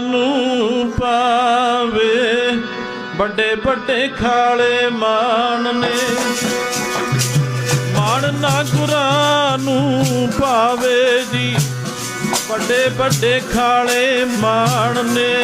ਨੂੰ ਪਾਵੇ। ਵੱਡੇ ਵੱਡੇ ਖਾਲੇ ਮਾਨ ਨੇ। ਮਾਣ ਨਾ ਗੁਰਾਂ ਨੂੰ ਪਾਵੇ ਜੀ। ਵੱਡੇ ਵੱਡੇ ਖਾਲੇ ਮਾਣ ਨੇ।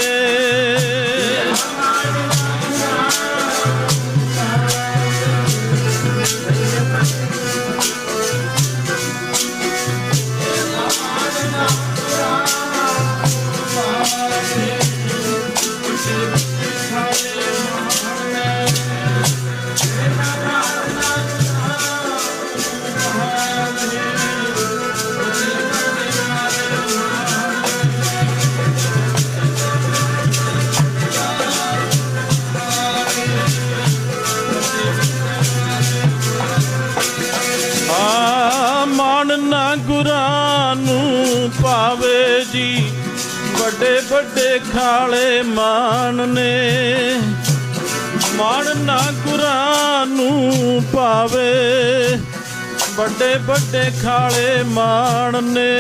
ਆ ਨਾ ਗੁਰਾਂ ਨੂੰ ਪਾਵੇ ਜੀ। ਵੱਡੇ ਵੱਡੇ ਖਾਲੇ ਮਾਨ ਨੇ। ਮਾਣ ਨਾ ਗੁਰਾਂ ਨੂੰ ਪਾਵੇ। ਵੱਡੇ ਵੱਡੇ ਖਾਲੇ ਮਾਨ ਨੇ।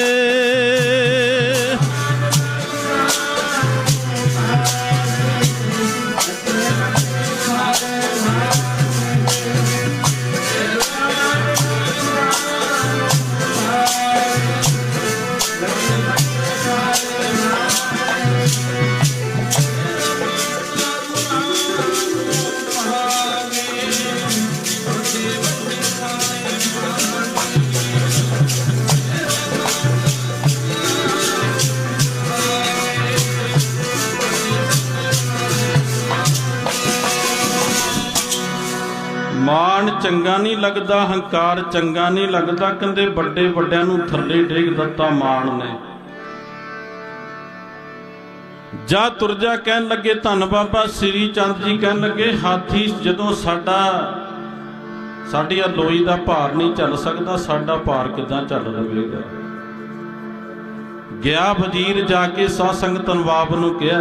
ਮਾਣ ਚੰਗਾ ਨਹੀਂ ਲੱਗਦਾ, ਹੰਕਾਰ ਚੰਗਾ ਨਹੀਂ ਲੱਗਦਾ, ਕਹਿੰਦੇ ਵੱਡੇ ਵੱਡਿਆਂ ਨੂੰ ਥੱਲੇ ਡੇਗ ਦਿੱਤਾ ਮਾਣ ਨੇ। ਜਾ ਤੁਰਜਾ ਕਹਿਣ ਲੱਗੇ, ਧੰਨ ਬਾਬਾ ਸ੍ਰੀ ਚੰਦ ਜੀ ਕਹਿਣ ਲੱਗੇ, ਹਾਥੀ ਜਦੋਂ ਸਾਡਾ ਸਾਡੀ ਆ ਲੋਈ ਦਾ ਭਾਰ ਨਹੀਂ ਚੱਲ ਸਕਦਾ, ਸਾਡਾ ਭਾਰ ਕਿਦਾਂ ਚੱਲ ਲਵੇਗਾ? ਗਿਆ ਵਜ਼ੀਰ ਜਾ ਕੇ ਸਾਧ ਸੰਗਤ ਨਵਾਬ ਨੂੰ ਕਿਹਾ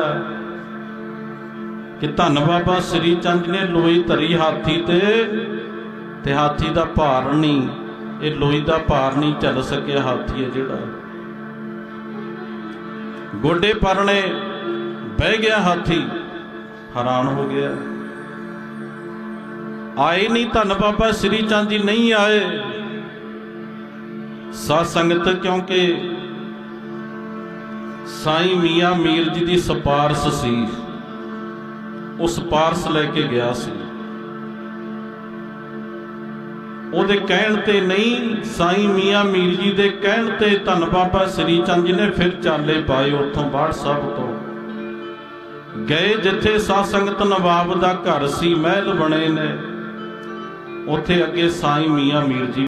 ਕਿ ਧੰਨ ਬਾਬਾ ਸ੍ਰੀ ਚੰਦ ਨੇ ਲੋਈ ਧਰੀ ਹਾਥੀ ਤੇ ਤੇ ਹਾਥੀ ਦਾ ਭਾਰ ਨਹੀਂ, ਇਹ ਲੋਈ ਦਾ ਭਾਰ ਨਹੀਂ ਚੱਲ ਸਕਿਆ ਹਾਥੀ ਹੈ ਜਿਹੜਾ। ਗੋਡੇ ਪਰਣੇ ਬਹਿ ਗਿਆ ਹਾਥੀ, ਹੈਰਾਨ ਹੋ ਗਿਆ। ਆਏ ਨਹੀਂ ਧੰਨ ਬਾਬਾ ਸ੍ਰੀ ਚੰਦ ਜੀ, ਨਹੀਂ ਆਏ। ਸਾਧ ਸੰਗਤ ਕਿਉਂਕਿ ਸਾਈਂ ਮੀਆਂ ਮੀਰ ਜੀ ਦੀ ਸਪਾਰਸ ਸੀ। ਉਸ ਪਾਰਸ ਲੈ ਕੇ ਗਿਆ ਸੀ। ਉਹਦੇ ਕਹਿਣ ਤੇ ਨਹੀਂ, ਸਾਈਂ ਮੀਆਂ ਮੀਰ ਜੀ ਦੇ ਕਹਿਣ ਤੇ ਧੰਨ ਬਾਬਾ ਸ੍ਰੀ ਚੰਦ ਜੀ ਨੇ ਫਿਰ ਚਾਲੇ ਪਾਏ ਉੱਥੋਂ ਬਾੜ ਸਾਹਿਬ ਤੋਂ। ਗਏ ਜਿੱਥੇ ਸਾਧ ਸੰਗਤ ਨਵਾਬ ਦਾ ਘਰ ਸੀ, ਮਹਿਲ ਬਣੇ ਨੇ। ਉੱਥੇ ਅੱਗੇ ਸਾਈਂ ਮੀਆਂ ਮੀਰ ਜੀ